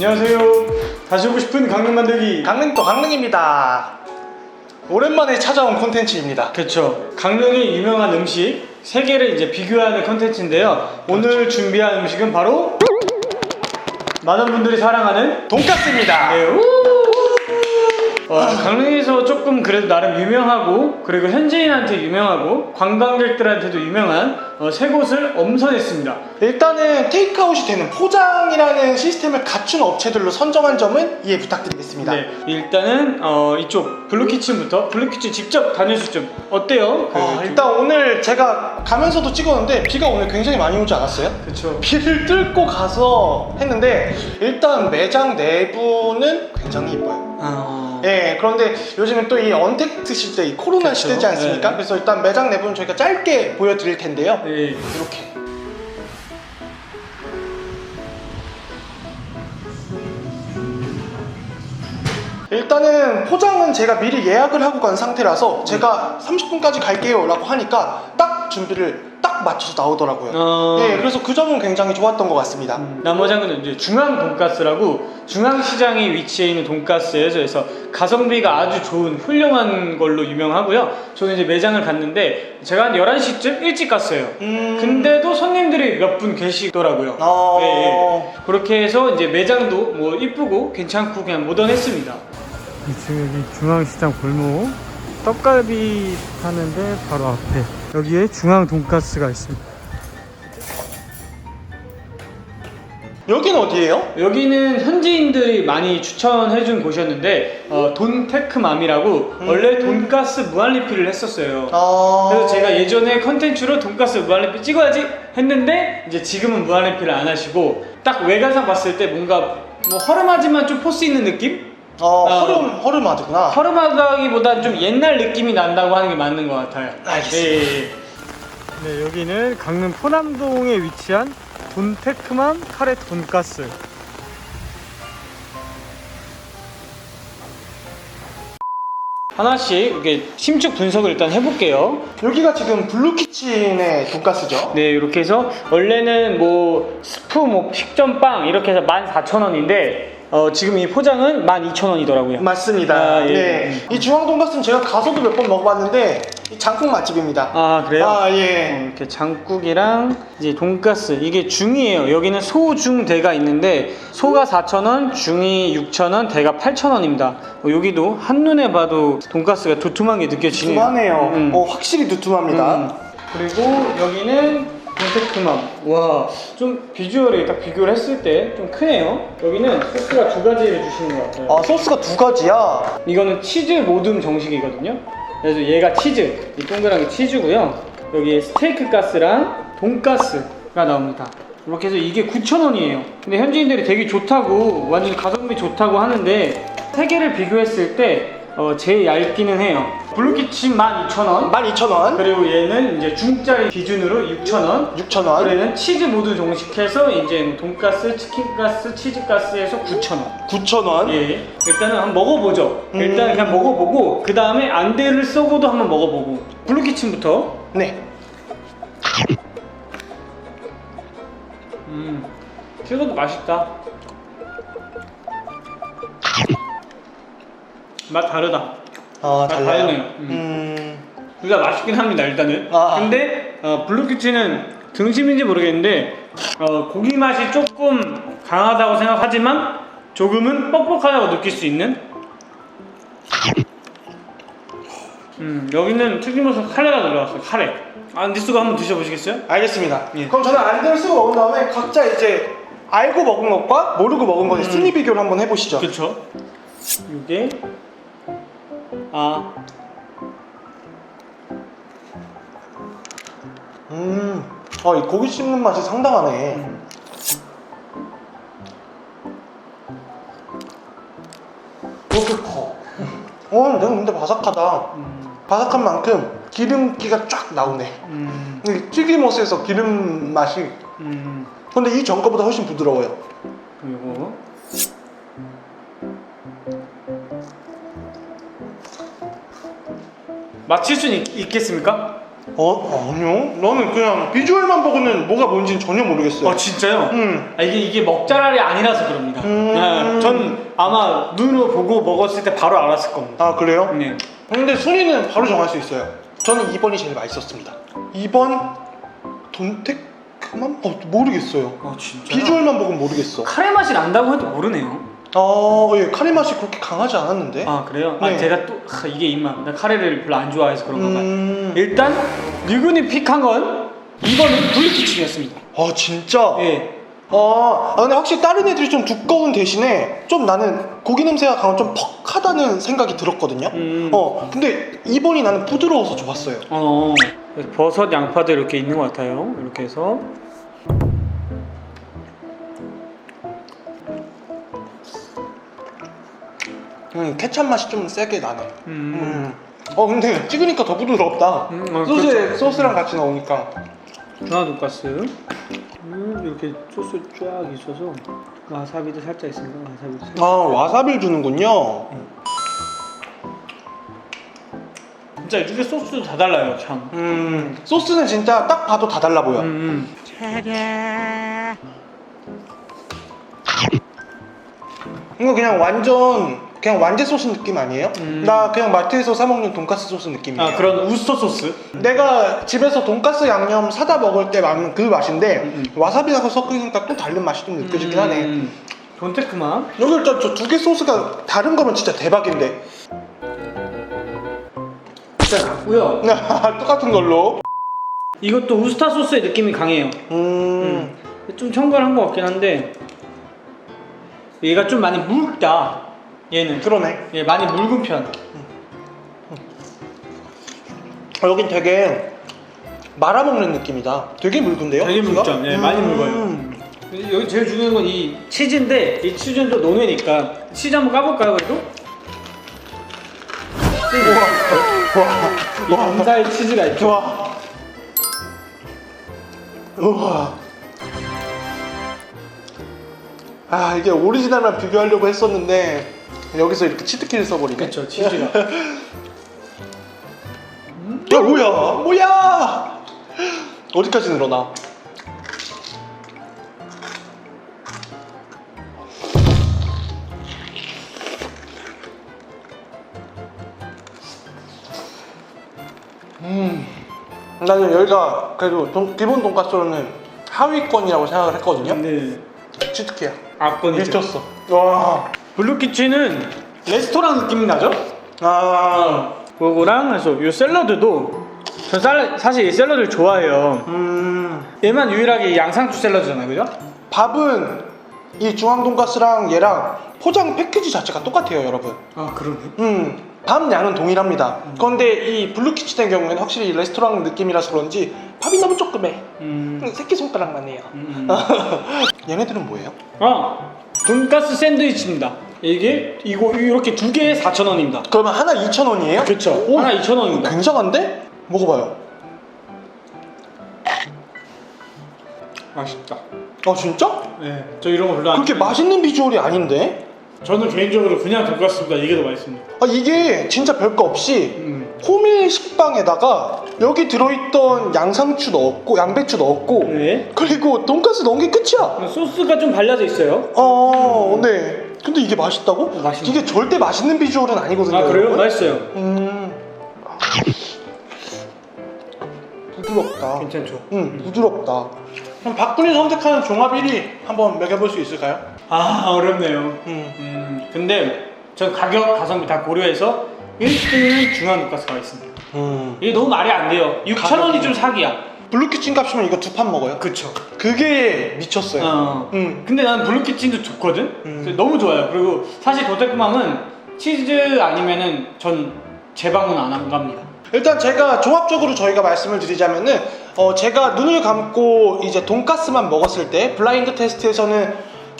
안녕하세요. 다시 오고 싶은 강릉 만들기. 강릉도 강릉입니다. 오랜만에 찾아온 콘텐츠입니다. 그렇죠. 강릉의 유명한 음식 세 개를 이제 비교하는 컨텐츠인데요. 오늘 준비한 음식은 바로 많은 분들이 사랑하는 돈까스입니다. 네. 우! 어, 강릉에서 조금 그래도 나름 유명하고 그리고 현지인한테 유명하고 관광객들한테도 유명한 어, 세 곳을 엄선했습니다. 일단은 테이크아웃이 되는 포장이라는 시스템을 갖춘 업체들로 선정한 점은 이해 부탁드리겠습니다. 네, 일단은 어, 이쪽 블루키친부터 블루키친 직접 다녀주실 좀 어때요? 그, 어, 일단 오늘 제가 가면서도 찍었는데 비가 오늘 굉장히 많이 오지 않았어요? 그쵸. 비를 뚫고 가서 했는데 일단 매장 내부는 굉장히 이뻐요. 어... 예, 그런데 요즘은 또 이 언택트 시대, 이 코로나 그쵸. 시대지 않습니까? 네. 그래서 일단 매장 내부는 저희가 짧게 보여드릴 텐데요. 네. 이렇게. 일단은 포장은 제가 미리 예약을 하고 간 상태라서 제가 30분까지 갈게요 라고 하니까 딱 준비를 딱 맞춰서 나오더라고요. 어... 네, 그래서 그 점은 굉장히 좋았던 것 같습니다. 남어장은 이제 중앙 돈가스라고 중앙시장에 위치해 있는 돈가스예요. 그래서 가성비가 아주 좋은 훌륭한 걸로 유명하고요. 저는 이제 매장을 갔는데 제가 한 11시쯤 일찍 갔어요. 음... 근데도 손님들이 몇 분 계시더라고요. 어... 네, 예. 그렇게 해서 이제 매장도 뭐 이쁘고 괜찮고 그냥 모던했습니다. 지금 여기 중앙시장 골목 떡갈비 하는데 바로 앞에 여기에 중앙 돈가스가 있습니다. 여긴 어디예요? 여기는 현지인들이 많이 추천해준 곳이었는데 어, 돈테크맘이라고 음. 원래 돈가스 무한리필을 했었어요. 아... 그래서 제가 예전에 컨텐츠로 돈가스 무한리필 찍어야지 했는데 이제 지금은 무한리필을 안 하시고 딱 외관상 봤을 때 뭔가 뭐 허름하지만 좀 포스 있는 느낌? 어, 아. 허름, 허름하구나. 허름하다기보다 좀 옛날 느낌이 난다고 하는 게 맞는 것 같아요. 알겠습니다. 예, 예. 네, 여기는 강릉 포남동에 위치한 돈테크맘 카레 돈가스. 하나씩 이렇게 심층 분석을 일단 해볼게요. 여기가 지금 블루키친의 돈가스죠? 네, 이렇게 해서 원래는 뭐 스프, 뭐 픽전빵 이렇게 해서 14,000원인데 어, 지금 이 포장은 12,000원이더라고요. 맞습니다. 아, 예. 네. 이 중앙 돈가스는 제가 가서도 몇 번 먹어봤는데 이 장국 맛집입니다. 아, 그래요? 아, 어, 예. 이렇게 장국이랑 이제 돈가스 이게 중이에요. 여기는 소, 중, 대가 있는데 소가 4,000원, 중이 6,000원, 대가 8,000원입니다. 어, 여기도 한눈에 봐도 돈가스가 두툼한 게 느껴지네요. 두툼하네요. 음. 어, 확실히 두툼합니다. 음. 그리고 여기는 돈테크맘. 와, 좀 비주얼이 딱 비교를 했을 때 좀 크네요. 여기는 소스가 두 가지를 주시는 것 같아요. 아, 소스가 두 가지야. 이거는 치즈 모듬 정식이거든요. 그래서 얘가 치즈, 이 동그란 게 치즈고요. 여기 스테이크 가스랑 돈가스가 나옵니다. 이렇게 해서 이게 9,000원이에요. 근데 현지인들이 되게 좋다고, 완전 가성비 좋다고 하는데 세 개를 비교했을 때 어, 제일 얇기는 해요. 블루키친 12,000원. 12,000원. 그리고 얘는 이제 중짜리 기준으로 6,000원. 6,000원. 그래는 치즈 모두 정식해서 이제 뭐 돈가스, 치킨가스, 치즈가스에서 9,000원. 9,000원. 예, 일단은 한번 먹어보죠. 음. 일단 그냥 먹어보고 그 다음에 안대를 쏘고도 한번 먹어보고 블루키친부터. 네. 음, 튀겨도 맛있다. 맛 다르다. 아, 아, 달라요. 다르네요. 음. 음. 둘 다 맛있긴 합니다. 일단은. 아. 근데 어, 블루키친은 등심인지 모르겠는데 어, 고기 맛이 조금 강하다고 생각하지만 조금은 뻑뻑하다고 느낄 수 있는. 음, 여기는 튀김옷에 카레가 들어갔어요. 카레. 아, 니스가 한번 드셔보시겠어요? 알겠습니다. 예. 그럼 저는 안대를 쓰고 먹은 다음에 각자 이제 알고 먹은 것과 모르고 먹은 것의 순위 비교를 한번 해보시죠. 그렇죠. 이게 아 음. 아, 이 고기 씹는 맛이 상당하네. 그렇게 커. 어, 내가 근데 바삭하다. 음, 바삭한 만큼 기름기가 쫙 나오네. 음, 이 튀김옷에서 기름 맛이. 음, 근데 이 전 거보다 훨씬 부드러워요. 그리고 맞힐 수 있, 있겠습니까? 어 아니요. 나는 그냥 비주얼만 보고는 뭐가 뭔지는 전혀 모르겠어요. 어 진짜요? 음. 아, 이게 이게 먹자랄이 아니라서 그럽니다. 음. 네, 전 아마 눈으로 보고 먹었을 때 바로 알았을 겁니다. 아 그래요? 네. 근데 순위는 바로 정할 수 있어요. 저는 2번이 제일 맛있었습니다. 2번 돈테크만? 어 모르겠어요. 어 진짜. 비주얼만 보고는 모르겠어. 카레 맛이 난다고 해도 모르네요. 어, 예, 카레 맛이 그렇게 강하지 않았는데. 아 그래요? 아 네. 제가 또 아, 이게 입맛. 나 카레를 별로 안 좋아해서 그런가 봐요. 음. 일단 유근이 픽한 건 2번은 블루키친이었습니다. 아 진짜? 예. 아, 아, 근데 확실히 다른 애들이 좀 두꺼운 대신에 좀 나는 고기 냄새가 강한 좀 퍽하다는 생각이 들었거든요. 음. 어, 근데 2번이 나는 부드러워서 좋았어요. 어. 그래서 버섯, 양파도 이렇게 있는 것 같아요. 이렇게 해서 음, 케찹 맛이 좀 세게 나네. 음. 음. 어, 근데 찍으니까 더 부드럽다. 음, 어, 소스에 그렇죠. 소스랑 같이 넣으니까. 중화 돈가스. 음, 이렇게 소스 쫙 있어서 와사비도 살짝 있습니다. 와사비도 살짝. 아, 와사비를 주는군요. 진짜 이게 소스도 다 달라요, 참. 음, 소스는 진짜 딱 봐도 다 달라 보여. 음. 이거 그냥 완전 그냥 완제 소스 느낌 아니에요? 음. 나 그냥 마트에서 사 먹는 돈가스 소스 느낌이에요. 아 그런 우스터 소스. 내가 집에서 돈가스 양념 사다 먹을 때 나는 그 맛인데 음, 와사비하고 섞으니까 또 다른 맛이 좀 느껴지긴 하네. 음. 돈테크만. 여기 일단 저두 개 소스가 다른 거면 진짜 대박인데 진짜 같고요. 똑같은 걸로. 이것도 우스타 소스의 느낌이 강해요. 음. 좀 첨가한 것 같긴 한데 얘가 좀 많이 묽다. 얘는 그러네. 얘 많이 묽은 편. 아, 여긴 되게 말아먹는 느낌이다. 되게 묽은데요? 되게 소스가? 묽죠. 예, 많이 묵어요. 여기 제일 중요한 건 이 치즈인데 이 치즈는 또 논외니까 치즈 한번 까볼까요 그래도? 이 우와. 와. 감사의 치즈가 있죠. 좋아. 우와. 아 이게 오리지널만 비교하려고 했었는데 여기서 이렇게 치트키를 써버리네. 그렇죠 치즈가. 야 뭐야? 뭐야? 어디까지 늘어나? 음, 나는 여기가 그래도 돈- 기본 돈가스로는 하위권이라고 생각을 했거든요. 네. 치트키야. 악권이죠. 미쳤어. 와. 블루키치는 레스토랑 느낌이 나죠? 아. 그거랑 그래서 이 샐러드도 전 샐러, 사실 이 샐러드를 좋아해요. 음. 얘만 유일하게 양상추 샐러드잖아요, 그죠? 밥은 이 중앙 돈가스랑 얘랑 포장 패키지 자체가 똑같아요, 여러분. 아 그러네. 음, 밥 양은 동일합니다. 그런데 이 블루키치 같은 경우에는 확실히 레스토랑 느낌이라서 그런지 밥이 너무 조그매. 음. 새끼 손가락만 해요. 음. 얘네들은 뭐예요? 아 돈가스 샌드위치입니다. 이게 이거 이렇게 두 개에 4,000원입니다. 그러면 하나 2,000원이에요? 그렇죠. 오, 하나 2,000원입니다. 굉장한데? 먹어봐요. 맛있다. 아 진짜? 네, 저 이런 거 별로 안. 그렇게 좋아해요. 맛있는 비주얼이 아닌데? 저는 개인적으로 그냥 돈가스보다 이게 더 맛있습니다. 아 이게 진짜 별거 없이 음. 호밀 식빵에다가 여기 들어있던 양상추 넣었고 양배추 넣었고 네. 그리고 돈가스 넣은 게 끝이야. 소스가 좀 발라져 있어요. 어, 네. 근데 이게 맛있다고? 어, 맛있네. 이게 절대 맛있는 비주얼은 아니거든요. 아 그래요? 여러분. 맛있어요. 음. 부드럽다. 괜찮죠. 음, 부드럽다. 그럼 박군이 선택하는 종합 1위 한번 매겨볼 수 있을까요? 아 어렵네요. 음. 음, 근데 전 가격 가성비 다 고려해서 1등은 중앙 돈가스가 있습니다. 음. 이게 너무 말이 안 돼요. 6,000원이 좀 사기야. 블루키친 값이면 이거 두 판 먹어요. 그쵸. 그게 미쳤어요. 어. 음. 근데 나는 블루키친도 좋거든. 음. 그래서 너무 좋아요. 그리고 사실 도테크맘은 치즈 아니면은 전 재방문 안 갑니다. 일단 제가 종합적으로 저희가 말씀을 드리자면은 어 제가 눈을 감고 이제 돈가스만 먹었을 때 블라인드 테스트에서는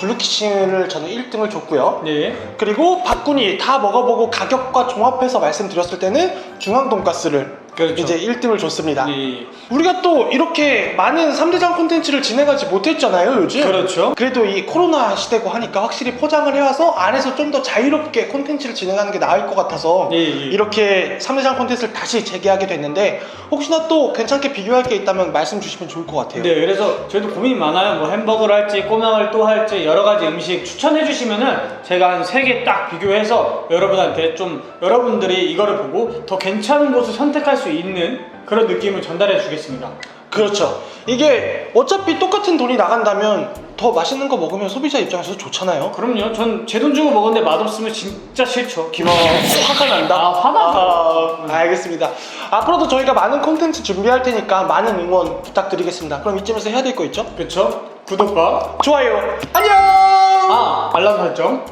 블루키친을 저는 1등을 줬고요. 네. 그리고 박군이 다 먹어보고 가격과 종합해서 말씀드렸을 때는 중앙 돈가스를 그렇죠. 이제 1등을 줬습니다. 예, 예. 우리가 또 이렇게 많은 3대장 콘텐츠를 진행하지 못했잖아요, 요즘. 그렇죠. 그래도 이 코로나 시대고 하니까 확실히 포장을 해와서 안에서 좀 더 자유롭게 콘텐츠를 진행하는 게 나을 것 같아서 예, 예. 이렇게 3대장 콘텐츠를 다시 재개하게 됐는데 혹시나 또 괜찮게 비교할 게 있다면 말씀 주시면 좋을 것 같아요. 네, 그래서 저희도 고민이 많아요. 뭐 햄버거를 할지 꼬막을 또 할지 여러 가지 음식 추천해 주시면은 제가 한 세 개 딱 비교해서 여러분한테 좀 여러분들이 이거를 보고 더 괜찮은 곳을 선택할 수 있는 그런 느낌을 전달해 주겠습니다. 그렇죠. 이게 어차피 똑같은 돈이 나간다면 더 맛있는 거 먹으면 소비자 입장에서 좋잖아요. 그럼요. 전 제 돈 주고 먹었는데 맛없으면 진짜 싫죠. 기분 화가 난다. 아, 화나죠. 아, 알겠습니다. 앞으로도 저희가 많은 콘텐츠 준비할 테니까 많은 응원 부탁드리겠습니다. 그럼 이쯤에서 해야 될 거 있죠? 그쵸? 구독과 좋아요. 안녕. 아 알람 설정.